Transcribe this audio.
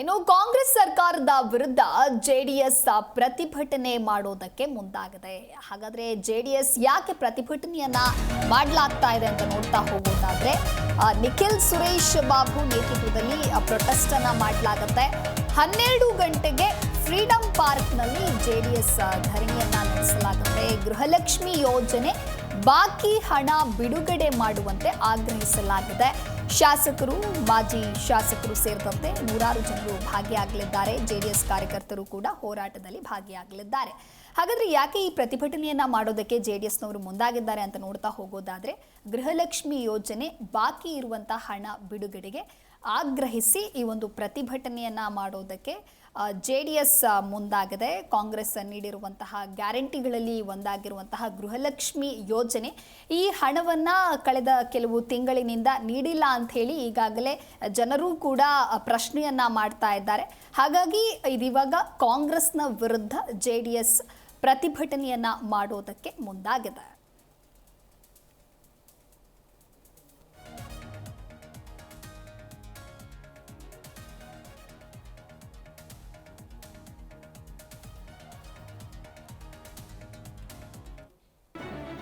ಇನ್ನು ಕಾಂಗ್ರೆಸ್ ಸರ್ಕಾರದ ವಿರುದ್ಧ ಜೆಡಿಎಸ್ ಪ್ರತಿಭಟನೆ ಮಾಡೋದಕ್ಕೆ ಮುಂದಾಗಿದೆ. ಹಾಗಾದ್ರೆ ಜೆಡಿಎಸ್ ಯಾಕೆ ಪ್ರತಿಭಟನೆಯನ್ನ ಮಾಡಲಾಗ್ತಾ ಇದೆ ಅಂತ ನೋಡ್ತಾ ಹೋಗೋದಾದ್ರೆ ನಿಖಿಲ್ ಸುರೇಶ್ ಬಾಬು ನೇತೃತ್ವದಲ್ಲಿ ಪ್ರೊಟೆಸ್ಟ್ ಅನ್ನ ಮಾಡಲಾಗತ್ತೆ. ಹನ್ನೆರಡು ಗಂಟೆಗೆ ಫ್ರೀಡಂ ಪಾರ್ಕ್ನಲ್ಲಿ ಜೆಡಿಎಸ್ ಧರಣಿಯನ್ನ ನಡೆಸಲಾಗುತ್ತೆ. ಗೃಹಲಕ್ಷ್ಮಿ ಯೋಜನೆ ಬಾಕಿ ಹಣ ಬಿಡುಗಡೆ ಮಾಡುವಂತೆ ಆಗ್ರಹಿಸಲಾಗಿದೆ. ಶಾಸಕರು, ಮಾಜಿ ಶಾಸಕರು ಸೇರಿದಂತೆ ನೂರಾರು ಜನರು ಭಾಗಿಯಾಗಲಿದ್ದಾರೆ. ಜೆಡಿಎಸ್ ಕಾರ್ಯಕರ್ತರು ಕೂಡ ಹೋರಾಟದಲ್ಲಿ ಭಾಗಿಯಾಗಲಿದ್ದಾರೆ. ಹಾಗಾದ್ರೆ ಯಾಕೆ ಈ ಪ್ರತಿಭಟನೆಯನ್ನ ಮಾಡೋದಕ್ಕೆ ಜೆಡಿಎಸ್ನವರು ಮುಂದಾಗಿದ್ದಾರೆ ಅಂತ ನೋಡ್ತಾ ಹೋಗೋದಾದ್ರೆ, ಗೃಹಲಕ್ಷ್ಮಿ ಯೋಜನೆ ಬಾಕಿ ಇರುವಂತಹ ಹಣ ಬಿಡುಗಡೆಗೆ ಆಗ್ರಹಿಸಿ ಈ ಒಂದು ಪ್ರತಿಭಟನೆಯನ್ನು ಮಾಡೋದಕ್ಕೆ ಜೆ ಡಿ ಎಸ್ ಮುಂದಾಗಿದೆ. ಕಾಂಗ್ರೆಸ್ ನೀಡಿರುವಂತಹ ಗ್ಯಾರಂಟಿಗಳಲ್ಲಿ ಒಂದಾಗಿರುವಂತಹ ಗೃಹಲಕ್ಷ್ಮಿ ಯೋಜನೆ ಈ ಹಣವನ್ನು ಕಳೆದ ಕೆಲವು ತಿಂಗಳಿನಿಂದ ನೀಡಿಲ್ಲ ಅಂತ ಈಗಾಗಲೇ ಜನರು ಕೂಡ ಪ್ರಶ್ನೆಯನ್ನು ಮಾಡ್ತಾ ಇದ್ದಾರೆ. ಹಾಗಾಗಿ ಇದಿವಾಗ ಕಾಂಗ್ರೆಸ್ನ ವಿರುದ್ಧ ಜೆ ಡಿ ಎಸ್ ಪ್ರತಿಭಟನೆಯನ್ನು ಮಾಡೋದಕ್ಕೆ ಮುಂದಾಗಿದೆ.